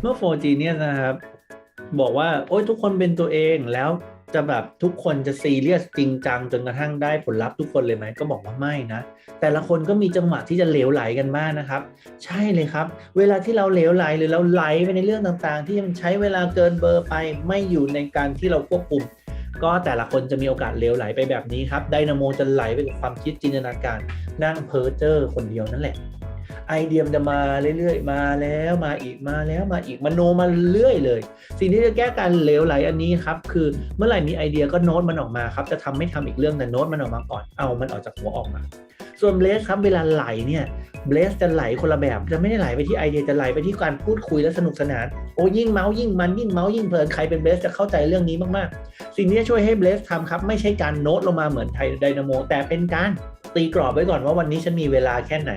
เมื่อโฟจีเนี่ยนะครับ บอกว่า โอ้ยทุกคนเป็นตัวเองแล้วจะแบบทุกคนจะซีเรียสจริงจังจนกระทั่งได้ผลลัพธ์ทุกคนเลยไหมก็บอกว่าไม่นะ แต่ละคนก็มีจังหวะที่จะเหลวไหลกันบ้างนะครับ ใช่เลยครับ เวลาที่เราเหลวไหลหรือเราไหลไปในเรื่องต่างๆ ที่มันใช้เวลาเกินเบอร์ไป ไม่อยู่ในการที่เราควบคุม ก็แต่ละคนจะมีโอกาสเหลวไหลไปแบบนี้ครับไดนาโมจะไหลไปกับความคิดจินตนาการนั่งเพ้อเจ้อคนเดียวนั่นแหละ ไอเดียมนจะมาเรื่อยๆ มาแล้วมาอีกมาแล้วมาอีกมโนมาเรื่อยเลย สิ่งที่จะแก้การเหลวไหลอันนี้ครับคือเมื่อไหร่มีไอเดียก็โน้ตมันออกมาครับจะทำไม่ทำอีกเรื่องแต่โน้ตมันออกมาก่อนเอามันออกจากหัวออกมาส่วนเบสครับเวลาไหลเนี่ยเบสจะไหลคนละแบบจะไม่ได้ไหลไปที่ไอเดียจะไหลไปที่การพูดคุยและสนุกสนานโอ้ยิ่งเมาส์ยิ่งมันยิ่งเมาส์ยิ่งเพลินใครเป็นเบสจะเข้าใจเรื่องนี้มากๆ สิ่งที่ช่วยให้เบสทำครับไม่ใช่การโน้ตลงมาเหมือนไทยไดนาโมแต่เป็นการตีกรอบไว้ก่อนว่าวันนี้ฉันมีเวลาแค่ไหน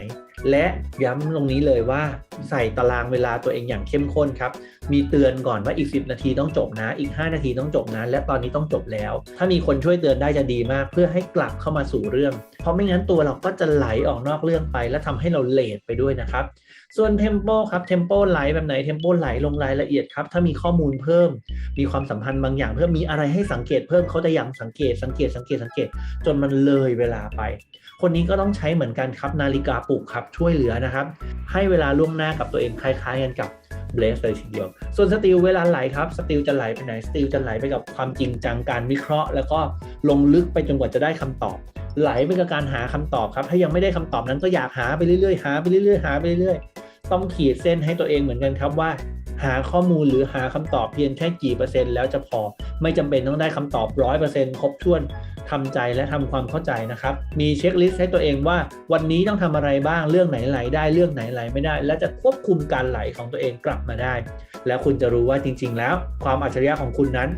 และย้ำตรงนี้เลยว่าใส่ตารางเวลาตัวเองอย่างเข้มข้นครับ มีเตือนก่อนว่าอีก 10 นาทีต้องจบนะ อีก 5 นาทีต้องจบนะ และตอนนี้ต้องจบแล้ว ถ้ามีคนช่วยเตือนได้จะดีมาก เพื่อให้กลับเข้ามาสู่เรื่อง เพราะไม่งั้นตัวเราก็จะไหลออกนอกเรื่องไป และทำให้เราเลทไปด้วยนะครับ ส่วนเทมโปครับเทมโปไหลแบบไหนเทมโปไหลลงรายละเอียดครับ ถ้ามีข้อมูลเพิ่ม มีความสัมพันธ์บางอย่างเพิ่ม มีอะไรให้สังเกตเพิ่มเขาจะยังสังเกต สังเกต สังเกต สังเกต จนมันเลยเวลาไป คนนี้ก็ต้องใช้เหมือนกันครับนาฬิกาปลุกครับช่วยเหลือนะครับ ให้เวลาล่วงหน้ากับตัวเองคล้ายๆกันกับเบลสเลยทีเดียว ส่วนสติลเวลาไหลครับ สติลจะไหลไปไหน สติลจะไหลไปกับความจริงจังการวิเคราะห์ แล้วก็ลงลึกไปจนกว่าจะได้คำตอบ ไหลไปกับการหาคำตอบครับ ถ้ายังไม่ได้คำตอบนั้นก็อยากหาไปเรื่อยๆ หาไปเรื่อยๆ หาไปเรื่อยๆ ต้องขีดเส้นให้ตัวเองเหมือนกันครับว่า หาข้อมูลหรือหาคำตอบเพียงแค่กี่เปอร์เซ็นต์แล้วจะพอ ไม่จำเป็นต้องได้คำตอบร้อยเปอร์เซ็นต์ครบถ้วน ทำใจและทำความเข้าใจนะครับ มีเช็คลิสต์ให้ตัวเองว่า วันนี้ต้องทำอะไรบ้างเรื่องไหนไหลได้เรื่องไหนไหลไม่ได้ และจะควบคุมการไหลของตัวเองกลับมาได้ แล้วคุณจะรู้ว่าจริง ๆ แล้ว ความอัจฉริยะของคุณนั้น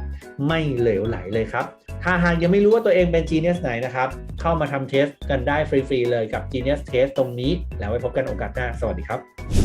ไม่เหลวไหลเลยครับถ้าหากยังไม่รู้ว่าตัวเองเป็น Genius ไหนนะครับ เข้ามาทำเทสกันได้ฟรี ๆ เลยกับ Genius Test ตรงนี้ แล้วไว้พบกันโอกาสหน้า สวัสดีครับ